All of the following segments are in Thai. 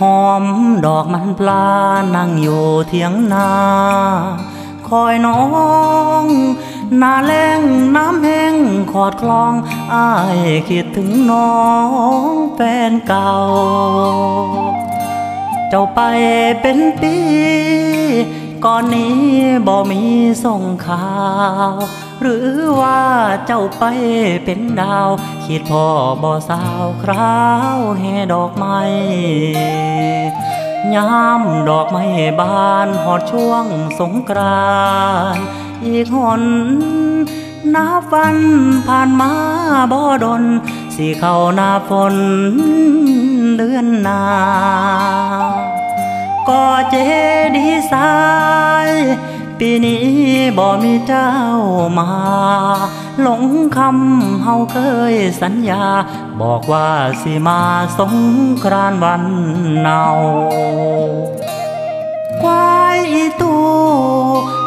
หอมดอกมันปลานั่งอยู่เทียงนา คอยน้องนาแรงน้ำแห้งขอดคลองอายคิดถึงน้องแฟนเก่า เจ้าไปเป็นปี ก่อนนี้บ่มีส่งข่าว หรือว่าเจ้าไปเป็นดาว คิดพ่อบ่สาวคราวแห่ดอกไม้ยามดอกไม้บานหอดช่วงสงกรานอีกหนนับวันผ่านมาบ่ดน สิเข้าหน้าฝนเดือนนา ก็เจดีสาย ปีนี้บ่มีเจ้ามา หลงคำเฮาเคยสัญญา บอกว่าสิมาสงกรานวันเนาควายตู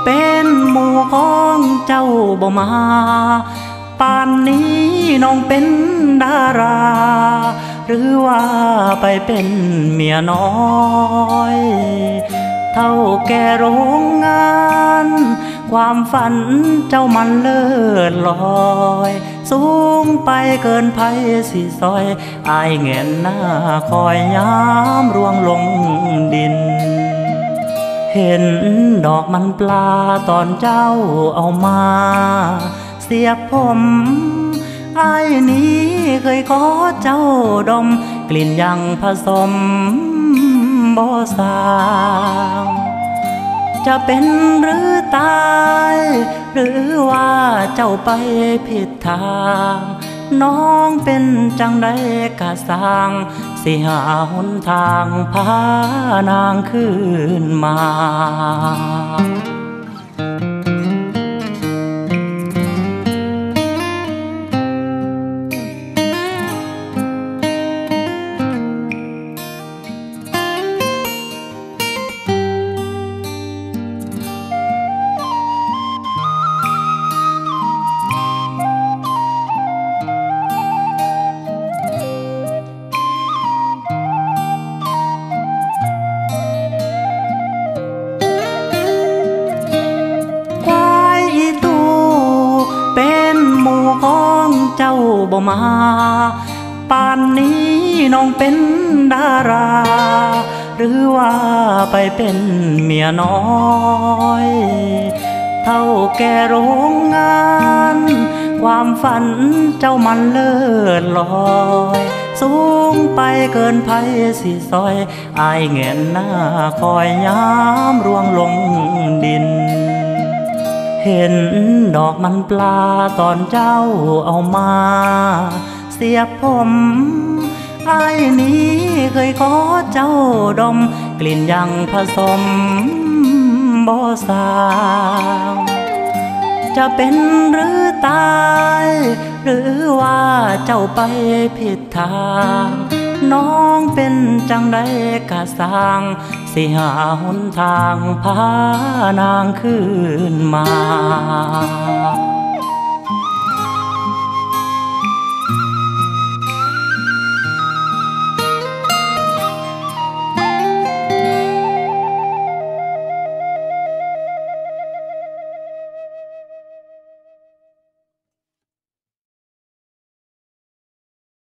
เป็นหมู่ของเจ้าบ่มา ป่านนี้น้องเป็นดารา หรือว่าไปเป็นเมียน้อย ท่าแก่โรงงาน ความฝันเจ้ามันเลิศลอย สูงไปเกินภัยสิซอย อายเงนหน้าคอยย้ำร่วงลงดิน เห็นดอกมันปลาตอนเจ้าเอามา เสียบผมไอ้ายนี้เคยขอเจ้าดม กลิ่นยังผสม บ่สางจะเป็นหรือตาย หรือว่าเจ้าไปผิดทาง น้องเป็นจังได้กะสร้างสิหาหนทางพานางคืนมา บ่มา ป่านนี้น้องเป็นดารา หรือว่าไปเป็นเมียน้อยเท่าแก่โรงงาน ความฝันเจ้ามันเลิศลอยสูงไปเกินภัยสิซอย อายเงนหน้าคอยย้ำร่วงลงดิน เห็นดอกมันปลาตอนเจ้าเอามา เสียบผมไอ้นี้เคยขอเจ้าดม กลิ่นยังผสมบ่สางจะเป็นหรือตาย หรือว่าเจ้าไปผิดทาง น้องเป็นจังได้กะสร้าง สิหาหนทางพานางขึ้นมา